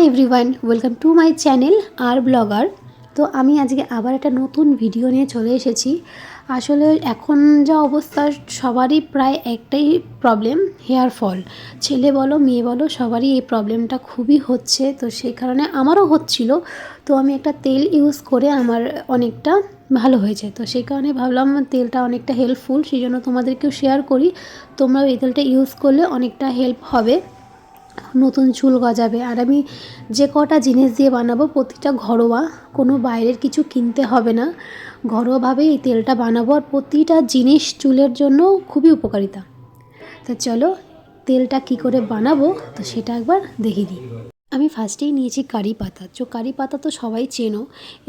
Everyone welcome to my channel R blogger তো আমি আজকে আবার একটা নতুন ভিডিও নিয়ে চলে এসেছি। আসলে এখন যা অবস্থা, সবারই প্রায় একটাই প্রবলেম হেয়ার ফল ছেলে বলো, মেয়ে বলো, সবারই এই প্রবলেমটা খুবই হচ্ছে। তো সেই কারণে আমারও হচ্ছিল। তো আমি একটা তেল ইউজ করে আমার অনেকটা ভালো হয়েছে। তো সেই কারণে ভাবলাম তেলটা অনেকটা হেল্পফুল সেই জন্য তোমাদেরকেও শেয়ার করি। তোমরাও এই তেলটা ইউজ করলে অনেকটা হেল্প হবে। নতুন চুল গজাবে। আর আমি যে কটা জিনিস দিয়ে বানাবো, প্রতিটা ঘরোয়া, কোনো বাইরের কিছু কিনতে হবে না। ঘরোয়াভাবে এই তেলটা বানাবো আর প্রতিটা জিনিস চুলের জন্য খুবই উপকারিতা। তা চলো, তেলটা কি করে বানাবো, তো সেটা একবার দেখিয়ে দিই। আমি ফার্স্টেই নিয়েছি কারি পাতা। তো কারি পাতা তো সবাই চেনো,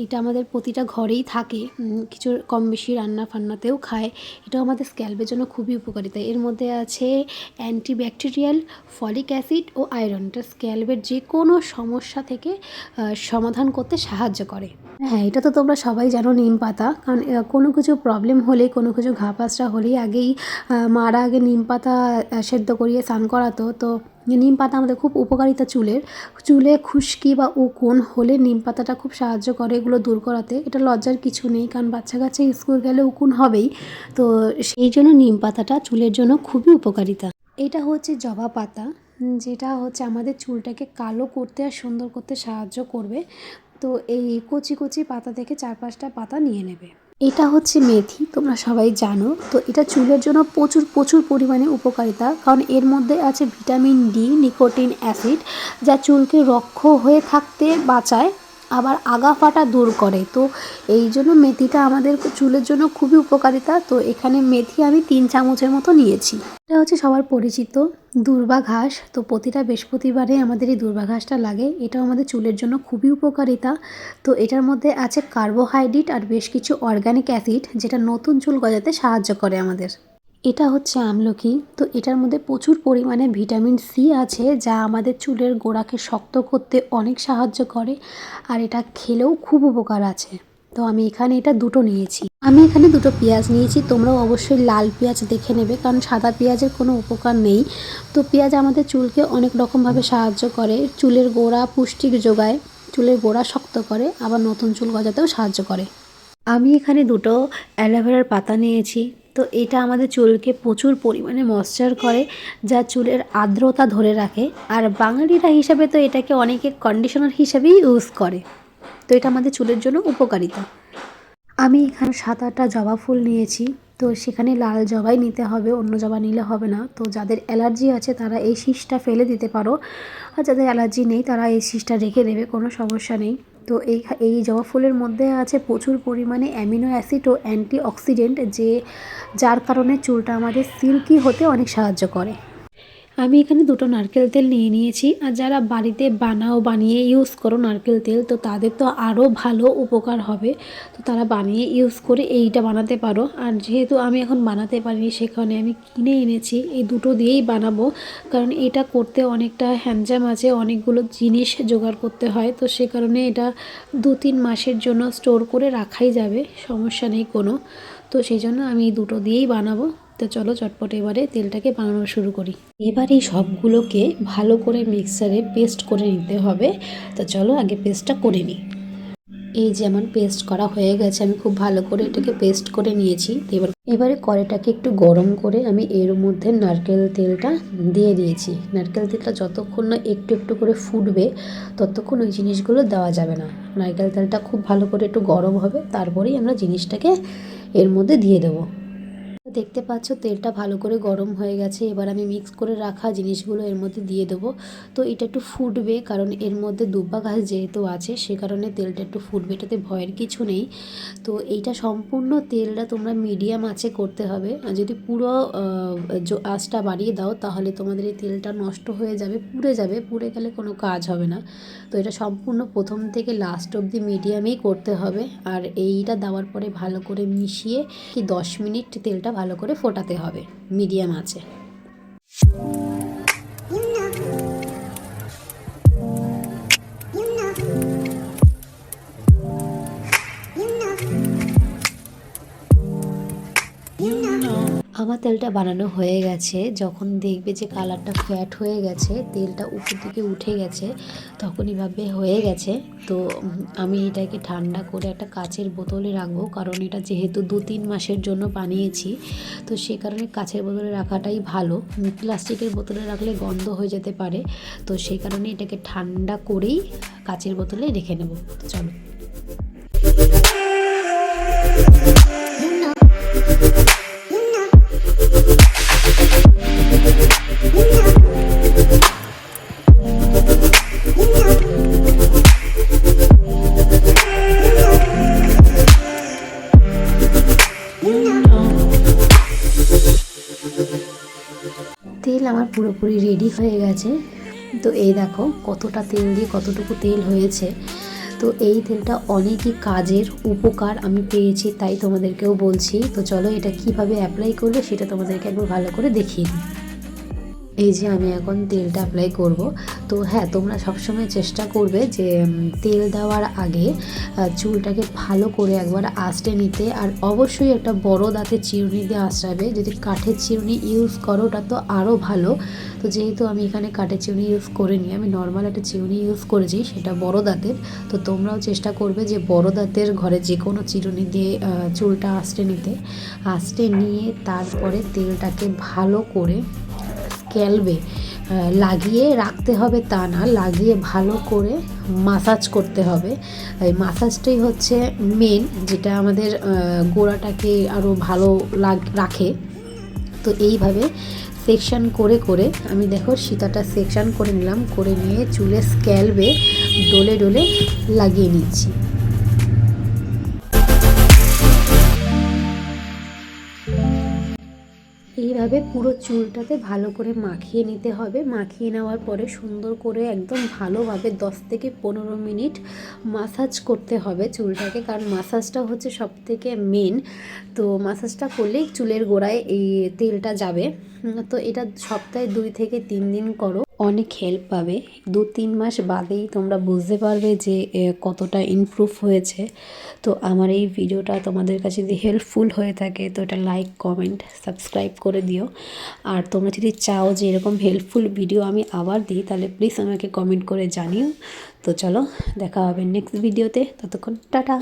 এটা আমাদের প্রতিটা ঘরেই থাকে। কিছু কম বেশি রান্না ফান্নাতেও খায়। এটা আমাদের স্ক্যাল্পের জন্য খুবই উপকারিতা এর মধ্যে আছে অ্যান্টিব্যাকটেরিয়াল ফলিক অ্যাসিড ও আয়রন এটা স্ক্যাল্পের যে কোনো সমস্যা থেকে সমাধান করতে সাহায্য করে। হ্যাঁ এটা তো তোমরা সবাই জানো নিম পাতা। কারণ কোনো কিছু প্রবলেম হলে, কোনো কিছু ঘা পাসরা হলেই আগেই মারা আগে নিম পাতা সেদ্ধ করিয়ে স্নান করাতো। তো নিম পাতা আমাদের খুব উপকারিতা চুলের। চুলে খুশকি বা উকুন হলে নিম পাতাটা খুব সাহায্য করে এগুলো দূর করাতে। এটা লজ্জার কিছু নেই, কারণ বাচ্চা কাচ্চা স্কুল গেলে উকুন হবেই। তো সেই জন্য নিম পাতাটা চুলের জন্য খুবই উপকারিতা। এটা হচ্ছে জবা পাতা, যেটা হচ্ছে আমাদের চুলটাকে কালো করতে আর সুন্দর করতে সাহায্য করবে। তো এই কচি কচি পাতা থেকে চার পাঁচটা পাতা নিয়ে নেবে। এটা হচ্ছে মেথি, তোমরা সবাই জানো। তো এটা চুলের জন্য প্রচুর প্রচুর পরিমাণে উপকারিতা, কারণ এর মধ্যে আছে ভিটামিন ডি, নিকোটিন অ্যাসিড, যা চুলকে রক্ষ হয়ে থাকতে বাঁচায়। আবার আগা ফাটা দূর করে। তো এই জন্য মেথিটা আমাদের চুলের জন্য খুবই উপকারিতা। তো এখানে মেথি আমি তিন চামচের মতো নিয়েছি। এটা হচ্ছে সবার পরিচিত দুর্বা ঘাস। তো প্রতিটা বৃহস্পতিবারে আমাদের এই দূর্বা ঘাসটা লাগে। এটাও আমাদের চুলের জন্য খুবই উপকারিতা। তো এটার মধ্যে আছে কার্বোহাইড্রেট আর বেশ কিছু অর্গানিক অ্যাসিড যেটা নতুন চুল গজাতে সাহায্য করে আমাদের। এটা হচ্ছে আমলকি। তো এটার মধ্যে প্রচুর পরিমাণে ভিটামিন সি আছে, যা আমাদের চুলের গোড়াকে শক্ত করতে অনেক সাহায্য করে, আর এটা খেলেও খুব উপকার আছে। তো আমি এখানে এটা দুটো নিয়েছি। আমি এখানে দুটো পেঁয়াজ নিয়েছি, তোমরাও অবশ্যই লাল পেঁয়াজ দেখে নেবে, কারণ সাদা পেঁয়াজের কোনো উপকার নেই। তো পেঁয়াজ আমাদের চুলকে অনেক রকমভাবে সাহায্য করে, চুলের গোড়া পুষ্টির যোগায়, চুলের গোড়া শক্ত করে, আবার নতুন চুল গজাতেও সাহায্য করে। আমি এখানে দুটো অ্যালোভেরার পাতা নিয়েছি। তো এটা আমাদের চুলকে প্রচুর পরিমাণে ময়শ্চার করে, যা চুলের আর্দ্রতা ধরে রাখে। আর বাঙালিরা হিসাবে তো এটাকে অনেকে কন্ডিশনার হিসাবেই ইউজ করে। তো এটা আমাদের চুলের জন্য উপকারিতা। আমি এখানে সাত আটটা জবা ফুল নিয়েছি, তো সেখানে লাল জবাই নিতে হবে, অন্য জবা নিলে হবে না। তো যাদের অ্যালার্জি আছে তারা এই শীষটা ফেলে দিতে পারো। আর যাদের অ্যালার্জি নেই তারা এই শীষটা রেখে দেবে, কোনো সমস্যা নেই। তো এই এই জবা ফুলের মধ্যে আছে প্রচুর পরিমাণে অ্যামিনো অ্যাসিড ও অ্যান্টি অক্সিডেন্ট যে, যার কারণে চুলটা আমাদের সিল্কি হতে অনেক সাহায্য করে। আমি এখানে দুটো নারকেল তেল নিয়ে নিয়েছি, আর যারা বাড়িতে বানাও বানিয়ে ইউজ করো নারকেল তেল, তো তাদের তো আরও ভালো উপকার হবে। তো তারা বানিয়ে ইউজ করে এইটা বানাতে পারো। আর যেহেতু আমি এখন বানাতে পারিনি সেখানে আমি কিনে এনেছি। এই দুটো দিয়েই বানাবো, কারণ এটা করতে অনেকটা হ্যান্ডজাম আছে, অনেকগুলো জিনিস জোগাড় করতে হয়। তো সে কারণে এটা দু তিন মাসের জন্য স্টোর করে রাখাই যাবে, সমস্যা নেই কোনো। তো সেই জন্য আমি এই দুটো দিয়েই বানাবো। তো চলো চটপট এবারে তেলটাকে বানানো শুরু করি। এবার এই সবগুলোকে ভালো করে মিক্সারে পেস্ট করে নিতে হবে। তো চলো আগে পেস্টটা করে নিই। এই যেমন পেস্ট করা হয়ে গেছে, আমি খুব ভালো করে এটাকে পেস্ট করে নিয়েছি। এবার এবারে কড়াইটাকে একটু গরম করে আমি এর মধ্যে নারকেল তেলটা দিয়ে দিয়েছি। নারকেল তেলটা যতক্ষণ না একটু একটু করে ফুটবে, ততক্ষণ ওই জিনিসগুলো দেওয়া যাবে না। নারকেল তেলটা খুব ভালো করে একটু গরম হবে, তারপরেই আমরা জিনিসটাকে এর মধ্যে দিয়ে দেবো। দেখতে পাচ্ছ, তেলটা ভালো করে গরম হয়ে গেছে। এবার আমি মিক্স করে রাখা জিনিসগুলো এর মধ্যে দিয়ে দেবো। তো এটা একটু ফুটবে, কারণ এর মধ্যে দুব্বা গাছ যেহেতু আছে, সে কারণে তেলটা একটু ফুটবে এটাতে ভয়ের কিছু নেই। তো এইটা সম্পূর্ণ তেলটা তোমরা মিডিয়াম আঁচে করতে হবে। আর যদি পুরো আঁচটা বাড়িয়ে দাও, তাহলে তোমাদের এই তেলটা নষ্ট হয়ে যাবে, পুড়ে যাবে। পুড়ে গেলে কোনো কাজ হবে না। তো এটা সম্পূর্ণ প্রথম থেকে লাস্ট অবধি মিডিয়ামেই করতে হবে। আর এইটা দেওয়ার পরে ভালো করে মিশিয়ে কি দশ মিনিট তেলটা ভালো করে ফোটাতে হবে মিডিয়াম আছে আমার তেলটা বানানো হয়ে গেছে। যখন দেখবে যে কালারটা ফ্যাট হয়ে গেছে, তেলটা উপর দিকে উঠে গেছে, তখনই ভাবে হয়ে গেছে। তো আমি এটাকে ঠান্ডা করে একটা কাচের বোতলে রাখব, কারণ এটা যেহেতু দু তিন মাসের জন্য বানিয়েছি, তো সে কারণে কাচের বোতলে রাখাটাই ভালো। প্লাস্টিকের বোতলে রাখলে গন্ধ হয়ে যেতে পারে, তো সেই কারণে এটাকে ঠান্ডা করেই কাচের বোতলে রেখে নেব। চলো। তেল আমার পুরোপুরি রেডি হয়ে গেছে। তো এই দেখো, কতটা তেল দিয়ে কতটুকু তেল হয়েছে। তো এই তেলটা অনেকই কাজের উপকার আমি পেয়েছি, তাই তোমাদেরকেও বলছি। তো চলো এটা কীভাবে অ্যাপ্লাই করবে সেটা তোমাদেরকে একবার ভালো করে দেখিয়ে দিই। এই যে আমি এখন তেলটা অ্যাপ্লাই করব। তো হ্যাঁ তোমরা সবসময় চেষ্টা করবে যে তেল দেওয়ার আগে চুলটাকে ভালো করে একবার আঁচড়ে নিতে। আর অবশ্যই একটা বড় দাঁতের চিরুনি দিয়ে আঁচড়াবে। যদি কাঠের চিরুনি ইউজ করো, ওটা তো আরও ভালো। তো যেহেতু আমি এখানে কাঠের চিরুনি ইউজ করিনি, আমি নর্মাল একটা চিরুনি ইউজ করেছি, সেটা বড় দাঁতের। তো তোমরাও চেষ্টা করবে যে, বড় দাঁতের ঘরে যে কোনো চিরুনি দিয়ে চুলটা আঁচড়ে নিতে। আঁচড়ে নিয়ে তারপরে তেলটাকে ভালো করে স্ক্যালবে লাগিয়ে রাখতে হবে তা না, লাগিয়ে ভালো করে মাসাজ করতে হবে। এই মাসাজটাই হচ্ছে মেন যেটা আমাদের গোড়াটাকে আরও ভালো লাগ, রাখে। তো এইভাবে সেকশন করে করে আমি দেখো সীতাটা সেকশন করে নিলাম, করে নিয়ে চুলে স্ক্যালবে ডলে ডলে লাগিয়ে নিচ্ছি। এইভাবে পুরো চুলটাতে ভালো করে মাখিয়ে নিতে হবে। মাখিয়ে নেওয়ার পরে সুন্দর করে একদম ভালোভাবে দশ থেকে পনেরো মিনিট মাসাজ করতে হবে চুলটাকে, কারণ মাসাজটা হচ্ছে সব থেকে মেন তো মাসাজটা করলেই চুলের গোড়ায় এই তেলটা যাবে। তো এটা সপ্তাহে দুই থেকে তিন দিন করো। অনেক হেল্প পাবে। দু তিন মাস বাদেই তোমরা বুঝতে পারবে যে কতটা ইমপ্রুভ হয়েছে। তো আমার এই ভিডিওটা তোমাদের কাছে যদি হেল্পফুল হয়ে থাকে, তো এটা লাইক কমেন্ট সাবস্ক্রাইব করে দিও। আর তোমরা যদি চাও যে এরকম হেল্পফুল ভিডিও আমি আবার দিই, তাহলে প্লিজ আমাকে কমেন্ট করে জানিও। তো চলো, দেখা হবে নেক্সট ভিডিওতে ততক্ষণ, টাটা!